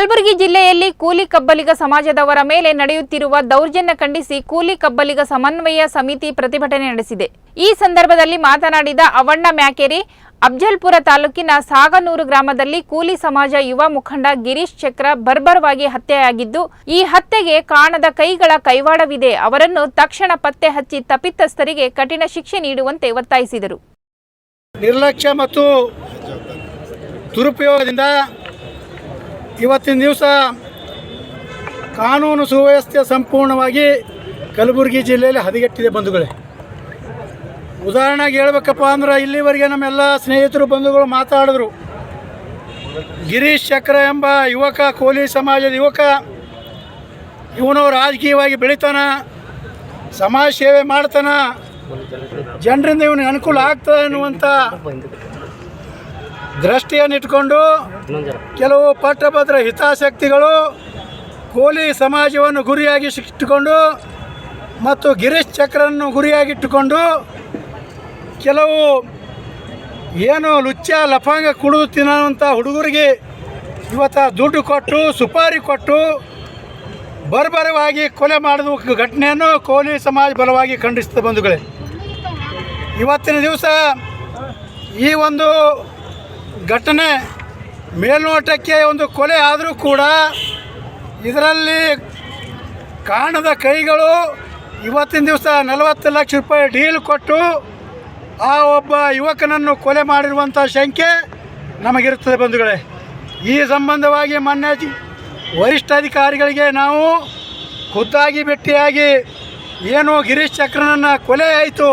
ಕಲಬುರಗಿ ಜಿಲ್ಲೆಯಲ್ಲಿ ಕೂಲಿ ಕಬ್ಬಲಿಗ ಸಮಾಜದವರ ಮೇಲೆ ನಡೆಯುತ್ತಿರುವ ದೌರ್ಜನ್ಯ ಖಂಡಿಸಿ ಕೂಲಿ ಕಬ್ಬಲಿಗ ಸಮನ್ವಯ ಸಮಿತಿ ಪ್ರತಿಭಟನೆ ನಡೆಸಿದೆ. ಈ ಸಂದರ್ಭದಲ್ಲಿ ಮಾತನಾಡಿದ ಅವಣ್ಣ ಮ್ಯಾಕೆರಿ ಅಫ್ಜಲ್ಪುರ ತಾಲೂಕಿನ ಸಾಗನೂರು ಗ್ರಾಮದಲ್ಲಿ ಕೂಲಿ ಸಮಾಜ ಯುವ ಮುಖಂಡ ಗಿರೀಶ್ ಚಕ್ರ ಬರ್ಬರವಾಗಿ ಹತ್ಯೆಯಾಗಿದ್ದು, ಈ ಹತ್ಯೆಗೆ ಕಾಣದ ಕೈಗಳ ಕೈವಾಡವಿದೆ. ಅವರನ್ನು ತಕ್ಷಣ ಪತ್ತೆ ಹಚ್ಚಿ ತಪ್ಪಿತಸ್ಥರಿಗೆ ಕಠಿಣ ಶಿಕ್ಷೆ ನೀಡುವಂತೆ ಒತ್ತಾಯಿಸಿದರು. ನಿರ್ಲಕ್ಷ್ಯ ಮತ್ತು ದುರುಪಯೋಗದಿಂದ ಇವತ್ತಿನ ದಿವಸ ಕಾನೂನು ಸುವ್ಯವಸ್ಥೆ ಸಂಪೂರ್ಣವಾಗಿ ಕಲಬುರಗಿ ಜಿಲ್ಲೆಯಲ್ಲಿ ಹದಗೆಟ್ಟಿದೆ ಬಂಧುಗಳೇ. ಉದಾಹರಣೆಗೆ ಹೇಳ್ಬೇಕಪ್ಪ ಅಂದ್ರೆ ಇಲ್ಲಿವರೆಗೆ ನಮ್ಮೆಲ್ಲ ಸ್ನೇಹಿತರು ಬಂಧುಗಳು ಮಾತಾಡಿದ್ರು. ಗಿರೀಶ್ ಚಕ್ರ ಎಂಬ ಯುವಕ, ಕೋಲಿ ಸಮಾಜದ ಯುವಕ, ಇವನು ರಾಜಕೀಯವಾಗಿ ಬೆಳಿತಾನ, ಸಮಾಜ ಸೇವೆ ಮಾಡ್ತಾನ, ಜನರಿಂದ ಇವನಿಗೆ ಅನುಕೂಲ ಆಗ್ತದೆ ಅನ್ನುವಂಥ ದೃಷ್ಟಿಯನ್ನು ಇಟ್ಕೊಂಡು ಕೆಲವು ಪಟ್ಟಭದ್ರ ಹಿತಾಸಕ್ತಿಗಳು ಕೋಲಿ ಸಮಾಜವನ್ನು ಗುರಿಯಾಗಿ ಇಟ್ಟುಕೊಂಡು ಮತ್ತು ಗಿರೀಶ್ ಚಕ್ರನ್ನು ಗುರಿಯಾಗಿಟ್ಟುಕೊಂಡು ಕೆಲವು ಏನು ಲುಚ್ಚ ಲಫಾಂಗ ಕುಡಿದು ತಿನ್ನೋಂಥ ಹುಡುಗರಿಗೆ ಇವತ್ತು ದುಡ್ಡು ಕೊಟ್ಟು, ಸುಪಾರಿ ಕೊಟ್ಟು, ಬರ್ಬರವಾಗಿ ಕೊಲೆ ಮಾಡಿದ ಘಟನೆಯನ್ನು ಕೋಲಿ ಸಮಾಜ ಬಲವಾಗಿ ಖಂಡಿಸಿದ ಬಂಧುಗಳೇ. ಇವತ್ತಿನ ದಿವಸ ಈ ಒಂದು ಘಟನೆ ಮೇಲ್ನೋಟಕ್ಕೆ ಒಂದು ಕೊಲೆ ಆದರೂ ಕೂಡ ಇದರಲ್ಲಿ ಕಾಣದ ಕೈಗಳು ಇವತ್ತಿನ ದಿವಸ ನಲವತ್ತು ಲಕ್ಷ ರೂಪಾಯಿ ಡೀಲ್ ಕೊಟ್ಟು ಆ ಒಬ್ಬ ಯುವಕನನ್ನು ಕೊಲೆ ಮಾಡಿರುವಂಥ ಶಂಕೆ ನಮಗಿರುತ್ತದೆ ಬಂಧುಗಳೇ. ಈ ಸಂಬಂಧವಾಗಿ ಮೊನ್ನೆ ವರಿಷ್ಠ ವರಿಷ್ಠಾಧಿಕಾರಿಗಳಿಗೆ ನಾವು ಖುದ್ದಾಗಿ ಭೇಟಿಯಾಗಿ ಏನು ಗಿರೀಶ್ ಚಕ್ರನನ್ನು ಕೊಲೆ ಆಯಿತು.